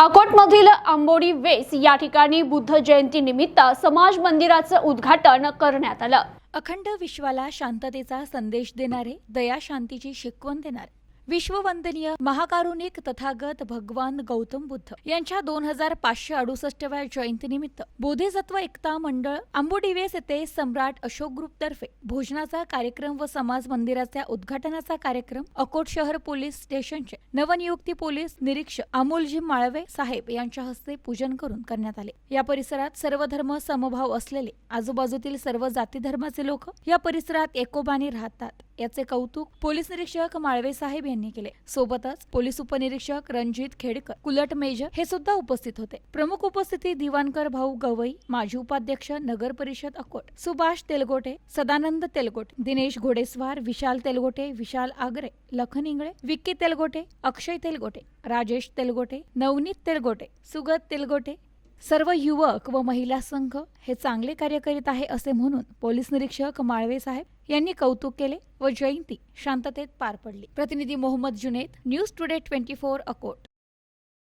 अकोटमधील आंबोडी वेस या ठिकाणी बुद्ध जयंती निमित्त समाज मंदिराचं उद्घाटन करण्यात आलं. अखंड विश्वाला शांततेचा संदेश देणारे दया शांतीची शिकवण देणारे विश्ववंदनीय महाकारुणिक तथागत भगवान गौतम बुद्ध यांच्या दोन हजार पाचशे अडुसष्टव्या जयंतीनिमित्त बोधिसत्व एकता मंडळ आंबोडिवेस येथे सम्राट अशोक ग्रुप तर्फे भोजनाचा कार्यक्रम व समाज मंदिराच्या उद्घाटनाचा कार्यक्रम अकोट शहर पोलीस स्टेशनचे नवनियुक्ती पोलीस निरीक्षक अमोलजी माळवे साहेब यांच्या हस्ते पूजन करून करण्यात आले. या परिसरात सर्व धर्म समभाव असलेले आजूबाजूतील सर्व जाती धर्माचे लोक या परिसरात एकोबाने राहतात. याचे कौतुक पोलीस निरीक्षक माळवे साहेब यांनी केले. सोबतच पोलीस उपनिरीक्षक रणजित खेडकर कुलट मेजर हे सुद्धा उपस्थित होते. प्रमुख उपस्थिती दिवाणकर भाऊ गवई माजी उपाध्यक्ष नगर परिषद अकोट सुभाष तेलगोटे सदानंद तेलगोटे दिनेश घोडेस्वार विशाल तेलगोटे विशाल आगरे लखन इंगळे विक्की तेलगोटे अक्षय तेलगोटे राजेश तेलगोटे नवनीत तेलगोटे सुगत तेलगोटे सर्व युवक व महिला संघ हे चांगले कार्य करीत आहे असे म्हणून पोलीस निरीक्षक माळवे साहेब यांनी कौतुक केले व जयंती शांततेत पार पडली. प्रतिनिधी Mohammad Junaid news today twenty four Akot.